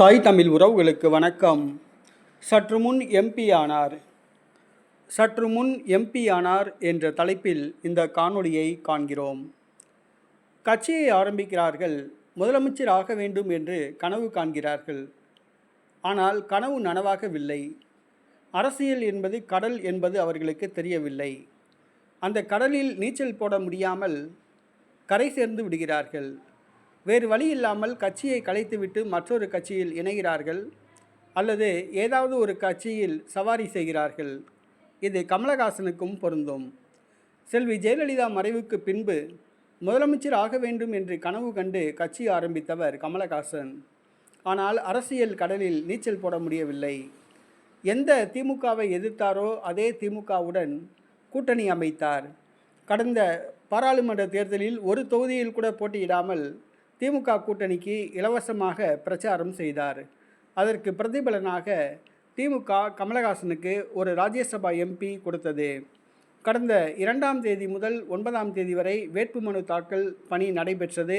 தாய் தமிழ் உறவுகளுக்கு வணக்கம். சற்று முன் எம்பி ஆனார் சற்று முன் எம்பி ஆனார் என்ற தலைப்பில் இந்த காணொளியை காண்கிறோம். கட்சியை ஆரம்பிக்கிறார்கள். முதலமைச்சர் ஆக வேண்டும் என்று கனவு காண்கிறார்கள். ஆனால் கனவு நனவாகவில்லை. அரசியல் என்பது கடல் என்பது அவர்களுக்கு தெரியவில்லை. அந்த கடலில் நீச்சல் போட முடியாமல் கரை சேர்ந்து விடுகிறார்கள். வேறு வழி இல்லாமல் கட்சியை கலைத்துவிட்டு மற்றொரு கட்சியில் இணைகிறார்கள் அல்லது ஏதாவது ஒரு கட்சியில் சவாரி செய்கிறார்கள். இது கமலஹாசனுக்கும் பொருந்தும். செல்வி ஜெயலலிதா மறைவுக்கு பின்பு முதலமைச்சர் ஆக வேண்டும் என்று கனவு கண்டு கட்சி ஆரம்பித்தவர் கமலஹாசன். ஆனால் அரசியல் கடலில் நீச்சல் போட முடியவில்லை. எந்த திமுகவை எதிர்த்தாரோ அதே திமுகவுடன் கூட்டணி அமைத்தார். கடந்த பாராளுமன்ற தேர்தலில் ஒரு தொகுதியில் கூட போட்டியிடாமல் திமுக கூட்டணிக்கு இலவசமாக பிரச்சாரம் செய்தார். அதற்கு பிரதிபலனாக திமுக கமலஹாசனுக்கு ஒரு ராஜ்யசபா எம்பி கொடுத்தது. கடந்த இரண்டாம் தேதி முதல் ஒன்பதாம் தேதி வரை வேட்புமனு தாக்கல் பணி நடைபெற்றது.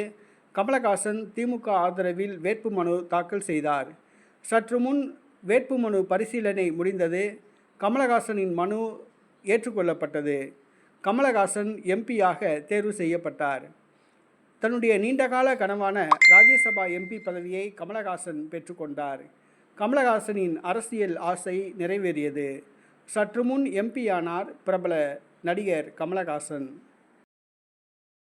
கமலஹாசன் திமுக ஆதரவில் வேட்புமனு தாக்கல் செய்தார். சற்று முன் வேட்புமனு பரிசீலனை முடிந்தது. கமலஹாசனின் மனு ஏற்றுக்கொள்ளப்பட்டது. கமலஹாசன் எம்பியாக தேர்வு செய்யப்பட்டார். தன்னுடைய நீண்டகால கனவான ராஜ்யசபா எம்பி பதவியை கமலஹாசன் பெற்றுக்கொண்டார். கமலஹாசனின் அரசியல் ஆசை நிறைவேறியது. சற்று முன் எம்பியானார் பிரபல நடிகர் கமலஹாசன்.